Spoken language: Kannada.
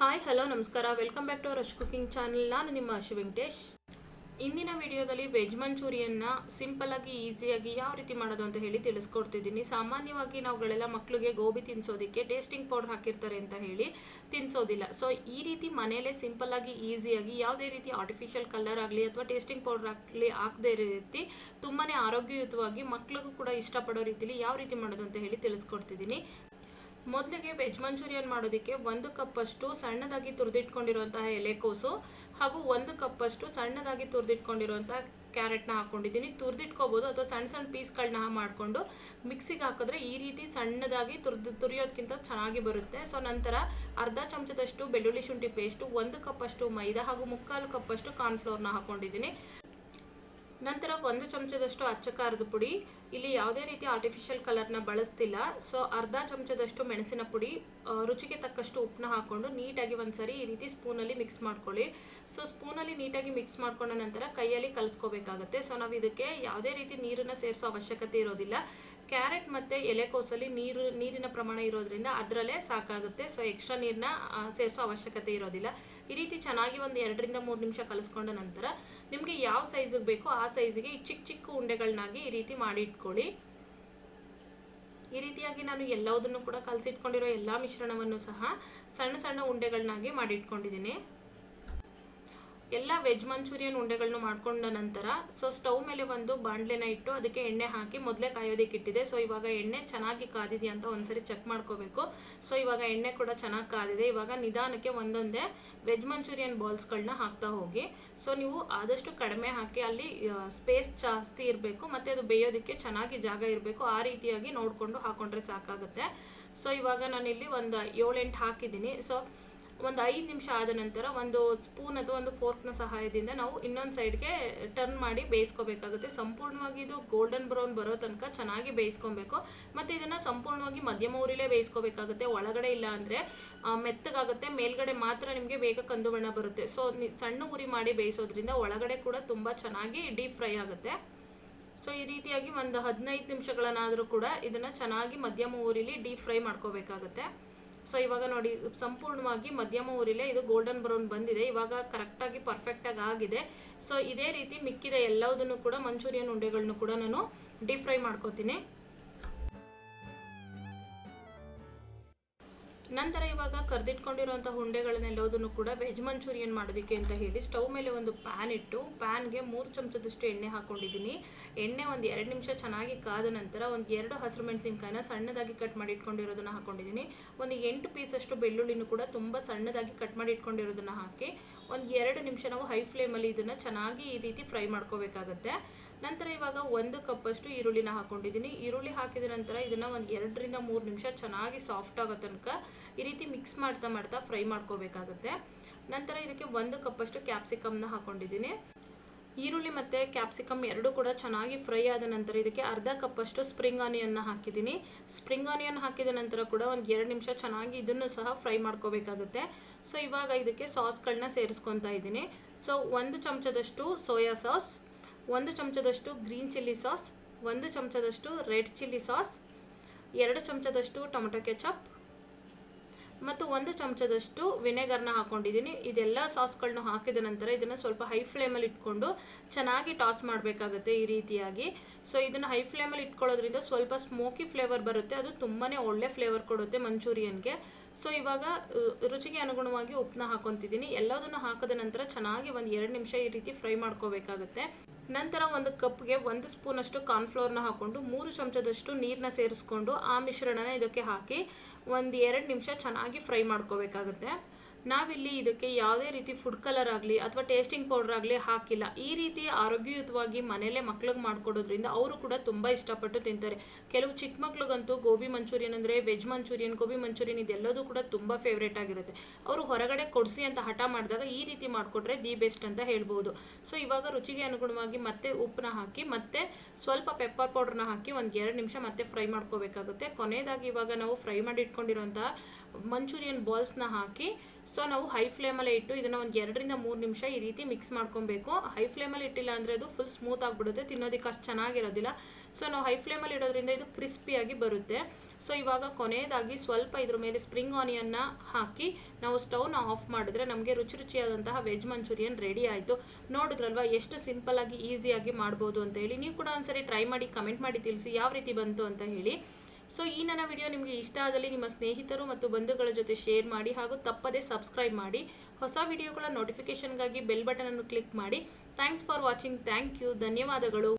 ಹಾಯ್ ಹಲೋ ನಮಸ್ಕಾರ. Welcome back to Rush cooking channel ನಾನು ನಿಮ್ಮ ಅಶು ವೆಂಕಟೇಶ್. ಇಂದಿನ ವಿಡಿಯೋದಲ್ಲಿ ವೆಜ್ ಮಂಚೂರಿಯನ್ನ ಸಿಂಪಲ್ ಆಗಿ ಈಸಿಯಾಗಿ ಯಾವ ರೀತಿ ಮಾಡೋದು ಅಂತ ಹೇಳಿ ತಿಳಿಸ್ಕೊಡ್ತಿದ್ದೀನಿ. ಸಾಮಾನ್ಯವಾಗಿ ನಾವುಗಳೆಲ್ಲ ಮಕ್ಕಳಿಗೆ ಗೋಬಿ ತಿನ್ನಿಸೋದಕ್ಕೆ ಟೇಸ್ಟಿಂಗ್ ಪೌಡರ್ ಹಾಕಿರ್ತಾರೆ ಅಂತ ಹೇಳಿ ತಿನ್ಸೋದಿಲ್ಲ. ಸೊ ಈ ರೀತಿ ಮನೆಯಲ್ಲೇ ಸಿಂಪಲ್ ಆಗಿ ಈಸಿಯಾಗಿ ಯಾವುದೇ ರೀತಿ ಆರ್ಟಿಫಿಷಿಯಲ್ ಕಲರ್ ಆಗಲಿ ಅಥವಾ ಟೇಸ್ಟಿಂಗ್ ಪೌಡರ್ ಆಗಲಿ ಹಾಕದೇ ಇರೋ ರೀತಿ ತುಂಬಾ ಆರೋಗ್ಯಯುತವಾಗಿ ಮಕ್ಕಳಿಗೂ ಕೂಡ ಇಷ್ಟಪಡೋ ರೀತಿಲಿ ಯಾವ ರೀತಿ ಮಾಡೋದು ಅಂತ ಹೇಳಿ ತಿಳಿಸ್ಕೊಡ್ತಿದ್ದೀನಿ. ಮೊದಲಿಗೆ ವೆಜ್ ಮಂಚೂರಿಯನ್ ಮಾಡೋದಕ್ಕೆ ಒಂದು ಕಪ್ಪಷ್ಟು ಸಣ್ಣದಾಗಿ ತುರಿದಿಟ್ಕೊಂಡಿರುವಂತಹ ಎಲೆಕೋಸು ಹಾಗೂ ಒಂದು ಕಪ್ಪಷ್ಟು ಸಣ್ಣದಾಗಿ ತುರಿದಿಟ್ಕೊಂಡಿರುವಂತಹ ಕ್ಯಾರೆಟ್ನ ಹಾಕೊಂಡಿದ್ದೀನಿ. ತುರಿದಿಟ್ಕೋಬೋದು ಅಥವಾ ಸಣ್ಣ ಸಣ್ಣ ಪೀಸ್ಗಳನ್ನ ಮಾಡಿಕೊಂಡು ಮಿಕ್ಸಿಗೆ ಹಾಕಿದ್ರೆ ಈ ರೀತಿ ಸಣ್ಣದಾಗಿ ತುರ್ದು ತುರಿಯೋದಕ್ಕಿಂತ ಚೆನ್ನಾಗಿ ಬರುತ್ತೆ. ಸೊ, ನಂತರ ಅರ್ಧ ಚಮಚದಷ್ಟು ಬೆಳ್ಳುಳ್ಳಿ ಶುಂಠಿ ಪೇಸ್ಟು, ಒಂದು ಕಪ್ಪಷ್ಟು ಮೈದಾ ಹಾಗೂ ಮುಕ್ಕಾಲು ಕಪ್ಪಷ್ಟು ಕಾರ್ನ್ಫ್ಲೋರ್ನ ಹಾಕೊಂಡಿದ್ದೀನಿ. ನಂತರ ಒಂದು ಚಮಚದಷ್ಟು ಅಚ್ಚ ಖಾರದ ಪುಡಿ, ಇಲ್ಲಿ ಯಾವುದೇ ರೀತಿ ಆರ್ಟಿಫಿಷಿಯಲ್ ಕಲರ್ನ ಬಳಸ್ತಿಲ್ಲ. ಸೊ ಅರ್ಧ ಚಮಚದಷ್ಟು ಮೆಣಸಿನ ಪುಡಿ ರುಚಿಗೆ ತಕ್ಕಷ್ಟು ಉಪ್ಪನ್ನ ಹಾಕ್ಕೊಂಡು ನೀಟಾಗಿ ಒಂದ್ಸರಿ ಈ ರೀತಿ ಸ್ಪೂನಲ್ಲಿ ಮಿಕ್ಸ್ ಮಾಡ್ಕೊಳ್ಳಿ. ಸೊ ಸ್ಪೂನಲ್ಲಿ ನೀಟಾಗಿ ಮಿಕ್ಸ್ ಮಾಡ್ಕೊಂಡ ನಂತರ ಕೈಯಲ್ಲಿ ಕಲಿಸ್ಕೋಬೇಕಾಗತ್ತೆ. ಸೊ ನಾವು ಇದಕ್ಕೆ ಯಾವುದೇ ರೀತಿ ನೀರನ್ನು ಸೇರಿಸೋ ಅವಶ್ಯಕತೆ ಇರೋದಿಲ್ಲ. ಕ್ಯಾರೆಟ್ ಮತ್ತು ಎಲೆಕೋಸಲ್ಲಿ ನೀರು, ನೀರಿನ ಪ್ರಮಾಣ ಇರೋದ್ರಿಂದ ಅದರಲ್ಲೇ ಸಾಕಾಗುತ್ತೆ. ಸೊ ಎಕ್ಸ್ಟ್ರಾ ನೀರನ್ನ ಸೇರಿಸೋ ಅವಶ್ಯಕತೆ ಇರೋದಿಲ್ಲ. ಈ ರೀತಿ ಚೆನ್ನಾಗಿ ಒಂದು ಎರಡರಿಂದ ಮೂರು ನಿಮಿಷ ಕಲಿಸ್ಕೊಂಡ ನಂತರ ನಿಮಗೆ ಯಾವ ಸೈಜಿಗೆ ಬೇಕೋ ಆ ಸೈಜಿಗೆ ಈ ಚಿಕ್ಕ ಚಿಕ್ಕ ಉಂಡೆಗಳನ್ನಾಗಿ ಈ ರೀತಿ ಮಾಡಿ ಇಟ್ಕೊಳ್ಳಿ. ಈ ರೀತಿಯಾಗಿ ನಾನು ಎಲ್ಲವುದನ್ನು ಕೂಡ ಕಲಸಿಟ್ಕೊಂಡಿರೋ ಎಲ್ಲ ಮಿಶ್ರಣವನ್ನು ಸಹ ಸಣ್ಣ ಸಣ್ಣ ಉಂಡೆಗಳನ್ನಾಗಿ ಮಾಡಿ ಇಟ್ಕೊಂಡಿದ್ದೀನಿ. ಎಲ್ಲ ವೆಜ್ ಮಂಚೂರಿಯನ್ ಉಂಡೆಗಳನ್ನು ಮಾಡ್ಕೊಂಡ ನಂತರ ಸೊ ಸ್ಟವ್ ಮೇಲೆ ಒಂದು ಬಾಣಲೆನ ಇಟ್ಟು ಅದಕ್ಕೆ ಎಣ್ಣೆ ಹಾಕಿ ಮೊದಲೇ ಕಾಯೋದಕ್ಕೆ ಇಟ್ಟಿದೆ ಸೊ ಇವಾಗ ಎಣ್ಣೆ ಚೆನ್ನಾಗಿ ಕಾದಿದೆಯಾ ಅಂತ ಒಂದ್ಸರಿ ಚೆಕ್ ಮಾಡ್ಕೋಬೇಕು. ಸೊ ಇವಾಗ ಎಣ್ಣೆ ಕೂಡ ಚೆನ್ನಾಗಿ ಕಾದಿದೆ. ಇವಾಗ ನಿಧಾನಕ್ಕೆ ಒಂದೊಂದೇ ವೆಜ್ ಮಂಚೂರಿಯನ್ ಬಾಲ್ಸ್ಗಳನ್ನ ಹಾಕ್ತಾ ಹೋಗಿ. ಸೊ ನೀವು ಆದಷ್ಟು ಕಡಿಮೆ ಹಾಕಿ ಅಲ್ಲಿ ಸ್ಪೇಸ್ ಜಾಸ್ತಿ ಇರಬೇಕು, ಮತ್ತು ಅದು ಬೇಯೋದಕ್ಕೆ ಚೆನ್ನಾಗಿ ಜಾಗ ಇರಬೇಕು. ಆ ರೀತಿಯಾಗಿ ನೋಡಿಕೊಂಡು ಹಾಕೊಂಡ್ರೆ ಸಾಕಾಗುತ್ತೆ. ಸೊ ಇವಾಗ ನಾನಿಲ್ಲಿ ಒಂದು ಏಳೆಂಟು ಹಾಕಿದ್ದೀನಿ. ಸೊ ಒಂದು ಐದು ನಿಮಿಷ ಆದ ನಂತರ ಒಂದು ಸ್ಪೂನ್ ಅಥವಾ ಒಂದು ಫೋರ್ಕ್ನ ಸಹಾಯದಿಂದ ನಾವು ಇನ್ನೊಂದು ಸೈಡ್ಗೆ ಟರ್ನ್ ಮಾಡಿ ಬೇಯಿಸ್ಕೋಬೇಕಾಗುತ್ತೆ. ಸಂಪೂರ್ಣವಾಗಿ ಇದು ಗೋಲ್ಡನ್ ಬ್ರೌನ್ ಬರೋ ತನಕ ಚೆನ್ನಾಗಿ ಬೇಯಿಸ್ಕೊಬೇಕು. ಮತ್ತು ಇದನ್ನು ಸಂಪೂರ್ಣವಾಗಿ ಮಧ್ಯಮ ಊರಿಲೇ ಬೇಯಿಸ್ಕೋಬೇಕಾಗುತ್ತೆ. ಒಳಗಡೆ ಇಲ್ಲ ಅಂದರೆ ಮೆತ್ತಗಾಗುತ್ತೆ. ಮೇಲ್ಗಡೆ ಮಾತ್ರ ನಿಮಗೆ ಬೇಗ ಕಂದು ಬಣ್ಣ ಬರುತ್ತೆ. ಸೊ ಸಣ್ಣ ಉರಿ ಮಾಡಿ ಬೇಯಿಸೋದ್ರಿಂದ ಒಳಗಡೆ ಕೂಡ ತುಂಬ ಚೆನ್ನಾಗಿ ಡೀಪ್ ಫ್ರೈ ಆಗುತ್ತೆ. ಸೊ ಈ ರೀತಿಯಾಗಿ ಒಂದು ಹದಿನೈದು ನಿಮಿಷಗಳನ್ನಾದರೂ ಕೂಡ ಇದನ್ನು ಚೆನ್ನಾಗಿ ಮಧ್ಯಮ ಊರಿಲಿ ಡೀಪ್ ಫ್ರೈ ಮಾಡ್ಕೋಬೇಕಾಗುತ್ತೆ. ಸೊ ಇವಾಗ ನೋಡಿ, ಸಂಪೂರ್ಣವಾಗಿ ಮಧ್ಯಮ ಊರಿಲೆ ಇದು ಗೋಲ್ಡನ್ ಬ್ರೌನ್ ಬಂದಿದೆ. ಇವಾಗ ಕರೆಕ್ಟಾಗಿ ಪರ್ಫೆಕ್ಟಾಗಿ ಆಗಿದೆ. ಸೊ ಇದೇ ರೀತಿ ಮಿಕ್ಕಿದ ಎಲ್ಲದನ್ನು ಕೂಡ ಮಂಚೂರಿಯನ್ ಉಂಡೆಗಳನ್ನು ಕೂಡ ನಾನು ಡೀಪ್ ಫ್ರೈ ಮಾಡ್ಕೋತೀನಿ. ನಂತರ ಇವಾಗ ಕರ್ದಿಟ್ಕೊಂಡಿರುವಂಥ ಉಂಡೆಗಳನ್ನೆಲ್ಲದನ್ನು ಕೂಡ ವೆಜ್ ಮಂಚೂರಿಯನ್ ಮಾಡೋದಕ್ಕೆ ಅಂತ ಹೇಳಿ ಸ್ಟವ್ ಮೇಲೆ ಒಂದು ಪ್ಯಾನ್ ಇಟ್ಟು ಪ್ಯಾನ್ಗೆ ಮೂರು ಚಮಚದಷ್ಟು ಎಣ್ಣೆ ಹಾಕೊಂಡಿದ್ದೀನಿ. ಎಣ್ಣೆ ಒಂದು ಎರಡು ನಿಮಿಷ ಚೆನ್ನಾಗಿ ಕಾದ ನಂತರ ಒಂದು ಎರಡು ಹಸಿರು ಮೆಣಸಿನ್ಕಾಯಿನ ಸಣ್ಣದಾಗಿ ಕಟ್ ಮಾಡಿ ಇಟ್ಕೊಂಡಿರೋದನ್ನು ಹಾಕೊಂಡಿದ್ದೀನಿ. ಒಂದು ಎಂಟು ಪೀಸಷ್ಟು ಬೆಳ್ಳುಳ್ಳಿನೂ ಕೂಡ ತುಂಬ ಸಣ್ಣದಾಗಿ ಕಟ್ ಮಾಡಿ ಇಟ್ಕೊಂಡಿರೋದನ್ನು ಹಾಕಿ ಒಂದು ಎರಡು ನಿಮಿಷ ನಾವು ಹೈ ಫ್ಲೇಮಲ್ಲಿ ಇದನ್ನು ಚೆನ್ನಾಗಿ ಈ ರೀತಿ ಫ್ರೈ ಮಾಡ್ಕೋಬೇಕಾಗತ್ತೆ. ನಂತರ ಇವಾಗ ಒಂದು ಕಪ್ಪಷ್ಟು ಈರುಳ್ಳಿನ ಹಾಕೊಂಡಿದ್ದೀನಿ. ಈರುಳ್ಳಿ ಹಾಕಿದ ನಂತರ ಇದನ್ನು ಒಂದು ಎರಡರಿಂದ ಮೂರು ನಿಮಿಷ ಚೆನ್ನಾಗಿ ಸಾಫ್ಟ್ ಆಗೋ ತನಕ ಈ ರೀತಿ ಮಿಕ್ಸ್ ಮಾಡ್ತಾ ಮಾಡ್ತಾ ಫ್ರೈ ಮಾಡ್ಕೋಬೇಕಾಗತ್ತೆ. ನಂತರ ಇದಕ್ಕೆ ಒಂದು ಕಪ್ಪಷ್ಟು ಕ್ಯಾಪ್ಸಿಕಮ್ನ ಹಾಕೊಂಡಿದ್ದೀನಿ. ಈರುಳ್ಳಿ ಮತ್ತು ಕ್ಯಾಪ್ಸಿಕಮ್ ಎರಡೂ ಕೂಡ ಚೆನ್ನಾಗಿ ಫ್ರೈ ಆದ ನಂತರ ಇದಕ್ಕೆ ಅರ್ಧ ಕಪ್ಪಷ್ಟು ಸ್ಪ್ರಿಂಗ್ ಆನಿಯನ್ನ ಹಾಕಿದ್ದೀನಿ. ಸ್ಪ್ರಿಂಗ್ ಆನಿಯನ್ ಹಾಕಿದ ನಂತರ ಕೂಡ ಒಂದು ಎರಡು ನಿಮಿಷ ಚೆನ್ನಾಗಿ ಇದನ್ನು ಸಹ ಫ್ರೈ ಮಾಡ್ಕೋಬೇಕಾಗುತ್ತೆ. ಸೊ ಇವಾಗ ಇದಕ್ಕೆ ಸಾಸ್ಗಳನ್ನ ಸೇರಿಸ್ಕೊತಾ ಇದ್ದೀನಿ. ಸೊ ಒಂದು ಚಮಚದಷ್ಟು ಸೋಯಾ ಸಾಸ್ ಒಂದು ಚಮಚದಷ್ಟು ಗ್ರೀನ್ ಚಿಲ್ಲಿ ಸಾಸ್, ಒಂದು ಚಮಚದಷ್ಟು ರೆಡ್ ಚಿಲ್ಲಿ ಸಾಸ್, ಎರಡು ಚಮಚದಷ್ಟು ಟೊಮೆಟೊ ಕೆಚಪ್ ಮತ್ತು ಒಂದು ಚಮಚದಷ್ಟು ವಿನೆಗರ್ನ ಹಾಕೊಂಡಿದ್ದೀನಿ. ಇದೆಲ್ಲ ಸಾಸ್ಗಳನ್ನ ಹಾಕಿದ ನಂತರ ಇದನ್ನು ಸ್ವಲ್ಪ ಹೈ ಫ್ಲೇಮಲ್ಲಿ ಇಟ್ಕೊಂಡು ಚೆನ್ನಾಗಿ ಟಾಸ್ ಮಾಡಬೇಕಾಗುತ್ತೆ ಈ ರೀತಿಯಾಗಿ. ಸೊ, ಇದನ್ನು ಹೈ ಫ್ಲೇಮಲ್ಲಿ ಇಟ್ಕೊಳ್ಳೋದ್ರಿಂದ ಸ್ವಲ್ಪ ಸ್ಮೋಕಿ ಫ್ಲೇವರ್ ಬರುತ್ತೆ. ಅದು ತುಂಬಾ ಒಳ್ಳೆ ಫ್ಲೇವರ್ ಕೊಡುತ್ತೆ ಮಂಚೂರಿಯನ್ಗೆ. ಸೊ, ಇವಾಗ ರುಚಿಗೆ ಅನುಗುಣವಾಗಿ ಉಪ್ಪನ್ನ ಹಾಕೊತಿದ್ದೀನಿ. ಎಲ್ಲದನ್ನು ಹಾಕಿದ ನಂತರ ಚೆನ್ನಾಗಿ ಒಂದು ಎರಡು ನಿಮಿಷ ಈ ರೀತಿ ಫ್ರೈ ಮಾಡ್ಕೋಬೇಕಾಗುತ್ತೆ. ನಂತರ ಒಂದು ಕಪ್ಗೆ ಒಂದು ಸ್ಪೂನಷ್ಟು ಕಾರ್ನ್ಫ್ಲೋರ್ನ ಹಾಕ್ಕೊಂಡು ಮೂರು ಚಮಚದಷ್ಟು ನೀರನ್ನ ಸೇರಿಸ್ಕೊಂಡು ಆ ಮಿಶ್ರಣನ ಇದಕ್ಕೆ ಹಾಕಿ ಒಂದು ಎರಡು ನಿಮಿಷ ಚೆನ್ನಾಗಿ ಫ್ರೈ ಮಾಡ್ಕೋಬೇಕಾಗುತ್ತೆ. ನಾವಿಲ್ಲಿ ಇದಕ್ಕೆ ಯಾವುದೇ ರೀತಿ ಫುಡ್ ಕಲರ್ ಆಗಲಿ ಅಥವಾ ಟೇಸ್ಟಿಂಗ್ ಪೌಡರ್ ಆಗಲಿ ಹಾಕಿಲ್ಲ. ಈ ರೀತಿ ಆರೋಗ್ಯಯುತವಾಗಿ ಮನೆಯಲ್ಲೇ ಮಕ್ಳಿಗೆ ಮಾಡಿಕೊಡೋದ್ರಿಂದ ಅವರು ಕೂಡ ತುಂಬ ಇಷ್ಟಪಟ್ಟು ತಿಂತಾರೆ. ಕೆಲವು ಚಿಕ್ಕ ಮಕ್ಳಿಗಂತೂ ಗೋಬಿ ಮಂಚೂರಿಯನ್ ಅಂದರೆ ವೆಜ್ ಮಂಚೂರಿಯನ್, ಗೋಬಿ ಮಂಚೂರಿಯನ್ ಇದೆಲ್ಲದೂ ಕೂಡ ತುಂಬ ಫೇವ್ರೇಟ್ ಆಗಿರುತ್ತೆ. ಅವರು ಹೊರಗಡೆ ಕೊಡಿಸಿ ಅಂತ ಹಠ ಮಾಡಿದಾಗ ಈ ರೀತಿ ಮಾಡಿಕೊಟ್ರೆ ದಿ ಬೆಸ್ಟ್ ಅಂತ ಹೇಳ್ಬೋದು. ಸೊ ಇವಾಗ ರುಚಿಗೆ ಅನುಗುಣವಾಗಿ ಮತ್ತೆ ಉಪ್ಪನ್ನ ಹಾಕಿ, ಮತ್ತೆ ಸ್ವಲ್ಪ ಪೆಪ್ಪರ್ ಪೌಡ್ರನ್ನ ಹಾಕಿ ಒಂದು ಎರಡು ನಿಮಿಷ ಮತ್ತೆ ಫ್ರೈ ಮಾಡ್ಕೋಬೇಕಾಗುತ್ತೆ. ಕೊನೆಯದಾಗಿ ಇವಾಗ ನಾವು ಫ್ರೈ ಮಾಡಿ ಇಟ್ಕೊಂಡಿರೋಂಥ ಮಂಚೂರಿಯನ್ ಬಾಲ್ಸ್ನ ಹಾಕಿ ಸೊ ನಾವು ಹೈ ಫ್ಲೇಮಲ್ಲೇ ಇಟ್ಟು ಇದನ್ನು ಒಂದು ಎರಡರಿಂದ ಮೂರು ನಿಮಿಷ ಈ ರೀತಿ ಮಿಕ್ಸ್ ಮಾಡ್ಕೊಬೇಕು. ಹೈ ಫ್ಲೇಮಲ್ಲಿ ಇಟ್ಟಿಲ್ಲ ಅಂದರೆ ಅದು ಫುಲ್ ಸ್ಮೂತ್ ಆಗಿಬಿಡುತ್ತೆ, ತಿನ್ನೋದಕ್ಕೆ ಅಷ್ಟು ಚೆನ್ನಾಗಿರೋದಿಲ್ಲ. ಸೊ ನಾವು ಹೈ ಫ್ಲೇಮಲ್ಲಿ ಇಡೋದ್ರಿಂದ ಇದು ಕ್ರಿಸ್ಪಿಯಾಗಿ ಬರುತ್ತೆ. ಸೊ ಇವಾಗ ಕೊನೆಯದಾಗಿ ಸ್ವಲ್ಪ ಇದ್ರ ಮೇಲೆ ಸ್ಪ್ರಿಂಗ್ ಆನಿಯನ್ನ ಹಾಕಿ ನಾವು ಸ್ಟವ್ನ ಆಫ್ ಮಾಡಿದ್ರೆ ನಮಗೆ ರುಚಿ ರುಚಿಯಾದಂತಹ ವೆಜ್ ಮಂಚೂರಿಯನ್ ರೆಡಿ ಆಯಿತು. ನೋಡಿದ್ರಲ್ವಾ, ಎಷ್ಟು ಸಿಂಪಲ್ ಆಗಿ ಈಸಿಯಾಗಿ ಮಾಡ್ಬೋದು ಅಂತ ಹೇಳಿ. ನೀವು ಕೂಡ ಒಂದ್ಸರಿ ಟ್ರೈ ಮಾಡಿ ಕಮೆಂಟ್ ಮಾಡಿ ತಿಳಿಸಿ ಯಾವ ರೀತಿ ಬಂತು ಅಂತ ಹೇಳಿ. ಸೊ ಈ ನನ್ನ ವಿಡಿಯೋ ನಿಮಗೆ ಇಷ್ಟ ಆದಲ್ಲಿ ನಿಮ್ಮ ಸ್ನೇಹಿತರು ಮತ್ತು ಬಂಧುಗಳ ಜೊತೆ ಶೇರ್ ಮಾಡಿ ಹಾಗೂ ತಪ್ಪದೇ ಸಬ್ಸ್ಕ್ರೈಬ್ ಮಾಡಿ. ಹೊಸ ವಿಡಿಯೋಗಳ ನೋಟಿಫಿಕೇಷನ್ಗಾಗಿ ಬೆಲ್ ಬಟನನ್ನು ಕ್ಲಿಕ್ ಮಾಡಿ. Thanks for watching thank you ಧನ್ಯವಾದಗಳು.